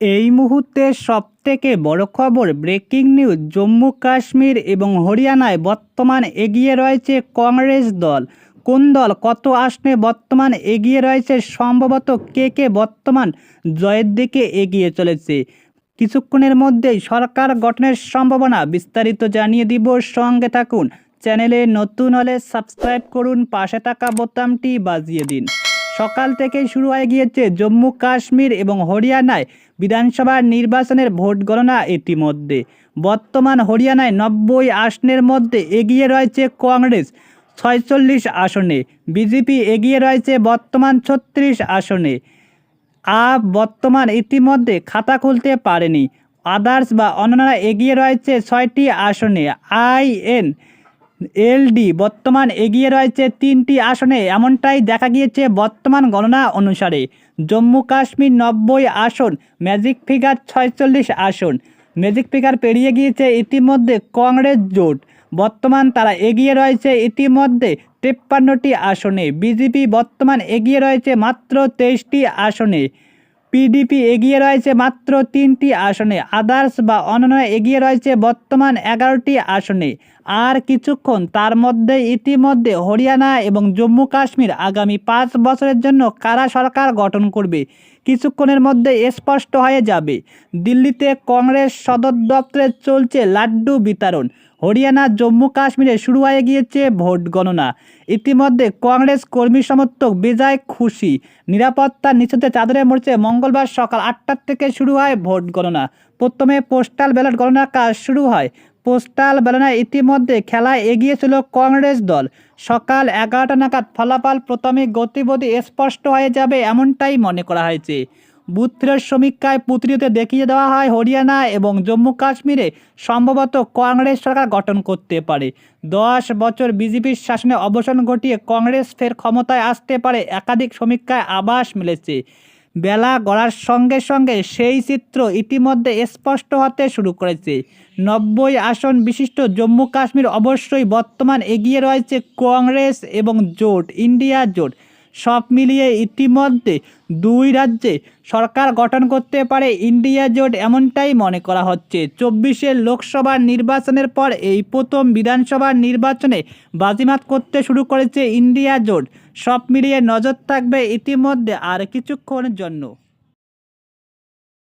এই মুহূর্তে সবথেকে বড় খবর ব্রেকিং নিউজ জম্মু, কাশ্মীর এবং হরিয়ানায় বর্তমান এগিয়ে রয়েছে কংগ্রেস দল। কোন দল কত আসনে বর্তমান এগিয়ে রয়েছে, সম্ভবত কে কে বর্তমান জয়ের দিকে এগিয়ে চলেছে? কিছুক্ষণের মধ্যেই সরকার গঠনের সম্ভাবনা বিস্তারিত জানিয়ে দিব। সঙ্গে থাকুন, চ্যানেলে নতুন হলে সাবস্ক্রাইব করুন, পাশে থাকা বোতামটি বাজিয়ে দিন। সকাল থেকেই শুরু হয়ে গিয়েছে জম্মু, কাশ্মীর এবং হরিয়ানায় বিধানসভা নির্বাচনের ভোট গণনা ইতিমধ্যে। বর্তমান হরিয়ানায় নব্বই আসনের মধ্যে এগিয়ে রয়েছে কংগ্রেস, ছয়চল্লিশ আসনে। বিজেপি এগিয়ে রয়েছে বর্তমান ছত্রিশ আসনে। আপ বর্তমান ইতিমধ্যে খাতা খুলতে পারেনি। আদার্স বা অন্যরা এগিয়ে রয়েছে ছয়টি আসনে। আইএন এলডি, বর্তমান এগিয়ে রয়েছে তিনটি আসনে। এমনটাই দেখা গিয়েছে বর্তমান গণনা অনুসারে। জম্মু কাশ্মীর নব্বই আসন, ম্যাজিক ফিগার ছয়চল্লিশ আসন। ম্যাজিক ফিগার পেরিয়ে গিয়েছে ইতিমধ্যে কংগ্রেস জোট। বর্তমান তারা এগিয়ে রয়েছে ইতিমধ্যে তেপ্পান্নটি আসনে। বিজেপি বর্তমান এগিয়ে রয়েছে মাত্র তেইশটি আসনে। পিডিপি এগিয়ে রয়েছে মাত্র তিনটি আসনে। আদার্স বা অন্যান্য এগিয়ে রয়েছে বর্তমান এগারোটি আসনে। আর কিছুক্ষণ তার মধ্যে ইতিমধ্যে হরিয়ানা এবং জম্মু কাশ্মীর আগামী পাঁচ বছরের জন্য কারা সরকার গঠন করবে, কিছুক্ষণের মধ্যে স্পষ্ট হয়ে যাবে। দিল্লিতে কংগ্রেস সদর দপ্তরে চলছে লাড্ডু বিতরণ। হরিয়ানা, জম্মু, কাশ্মীরে শুরু হয়ে গিয়েছে ভোট গণনা। ইতিমধ্যে কংগ্রেস কর্মী সমর্থক বেজায় খুশি। নিরাপত্তা নিশ্চিতে চাদরে মরছে মঙ্গলবার সকাল আটটার থেকে শুরু হয় ভোট গণনা। প্রথমে পোস্টাল ব্যালট গণনার কাজ শুরু হয়। পোস্টাল ব্যালটে ইতিমধ্যে খেলায় এগিয়েছিল কংগ্রেস দল। সকাল এগারোটা নাগাদ ফলাফল প্রথমে গতিবিধি স্পষ্ট হয়ে যাবে এমনটাই মনে করা হয়েছে। বুথের সমীক্ষায় পুত্রিতে দেখিয়ে দেওয়া হয় হরিয়ানা এবং জম্মু কাশ্মীরে, সম্ভবত কংগ্রেস সরকার গঠন করতে পারে। দশ বছর বিজেপির শাসনে অবসান ঘটিয়ে কংগ্রেস ফের ক্ষমতায় আসতে পারে একাধিক সমীক্ষায় আবাস মিলেছে। বেলা গড়ার সঙ্গে সঙ্গে সেই চিত্র ইতিমধ্যে স্পষ্ট হতে শুরু করেছে। নব্বই আসন বিশিষ্ট জম্মু কাশ্মীর অবশ্যই বর্তমান এগিয়ে রয়েছে কংগ্রেস এবং জোট, ইন্ডিয়া জোট। সব মিলিয়ে ইতিমধ্যে দুই রাজ্যে সরকার গঠন করতে পারে ইন্ডিয়া জোট এমনটাই মনে করা হচ্ছে। চব্বিশের লোকসভা নির্বাচনের পর এই প্রথম বিধানসভা নির্বাচনে বাজিমাত করতে শুরু করেছে ইন্ডিয়া জোট। সব মিলিয়ে নজর থাকবে ইতিমধ্যে আর কিছুক্ষণের জন্য।